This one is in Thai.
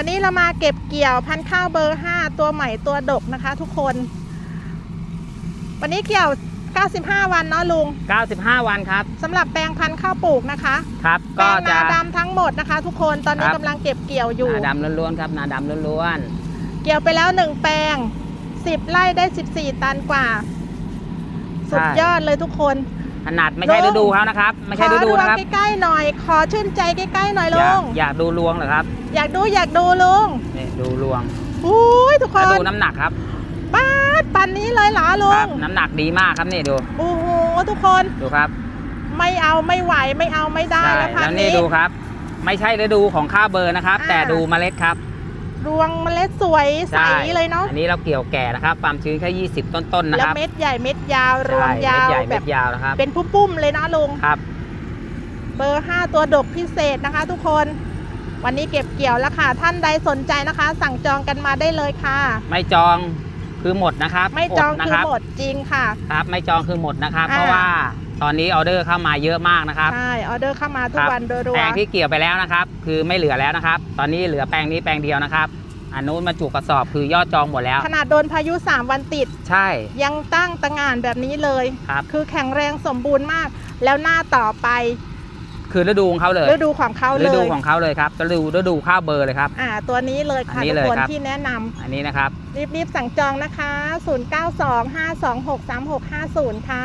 วันนี้เรามาเก็บเกี่ยวพันธุ์ข้าวเบอร์ 5 ตัวใหม่ตัวดกนะคะ ทุกคน วันนี้เกี่ยว 95 วันเนาะลุง 95 วันครับสำหรับแปลงพันธุ์ข้าวปลูกนะคะครับ แปลก็งจะ นาดำทั้งหมดนะคะ ทุกคนตอนนี้ครับ กำลังเก็บเกี่ยวอยู่ นาดำล้วนๆครับนาดำล้วนเกี่ยวไปแล้ว 1 แปลง 10ไร่ได้ 14 ตันกว่า สุดยอดเลยทุกคน ๆ ขนาดไม่ใช่ลุฤงดูเขานะครับ ไม่ใช่ฤดูขอนะครับใกล้ๆหน่อย ขอชื่นใจใกล้ๆหน่อยอลุยากงอยากดูรวงเหรอครับ อยากดูอยากดูลุงนี่ดูรวงอุ้ยทุกคแล้วนดูน้ำหนักครับป้าดปันนี้เลยเหรอลุครังบน้ำหนักดีมากครับนี่ดูโอ้โหทุกคนดูครับ ไม่เอาไม่ไหวไม่เอาไม่ได้ใช่แล้วพันแล้วนี่นี้ดูครับ ไม่ใช่ฤดูของข้าวเบอร์นะครับอ่าแต่ดูเมล็ดครับ รวงเมล็ดสวยใสใช่เลยเนาะอันนี้เราเกี่ยวแก่นะครับความชื้นแค่20 ต้นๆนะแล้ควรับเม็ดใหญ่เม็ดยาวรวงใช่ยาวเม็ดใหญ่แบเม็บดยาวนะครับเป็นปุ้มๆเลยนะลุงครับ เบอร์ 5 ตัวดกพิเศษนะคะ ทุกคนวันนี้เก็บเกี่ยวแล้วค่ะ ท่านใดสนใจนะคะ สั่งจองกันมาได้เลยค่ะ ไม่จองคือหมดนะครับ ไม่จองดนะคือรับหมดจริงค่ะ ครับ ไม่จองคือหมดนะครับอ่าเพราะว่า ตอนนี้ออเดอร์เข้ามาเยอะมากนะครับ ใช่ ออเดอร์เข้ามาทุกครับวันโดยรวแปลมงที่เกี่ยวไปแล้วนะครับ คือไม่เหลือแล้วนะครับ ตอนนี้เหลือแปลงนี้แปลงเดียวนะครับอันนู้นมาจุกกระสอบคือยอดจองหมดแล้ว ขนาดโดนพายุ 3 วันติด ใช่ ยังตั้งตะงานแบบนี้เลยครับคือแข็งแรงสมบูรณ์มาก แล้วหน้าต่อไป คือฤดูของเขาเลยฤดูของเขาเลฤดูยของเขาเลยครับฤดูฤดูข้าวเบอร์เลยครับอ่าตัวนี้เลยค่ะอันนี้ทุกเลยคนครับที่แนะนำอันนี้นะครับรีบๆสั่งจองนะคะ 0925263650 ค่ะ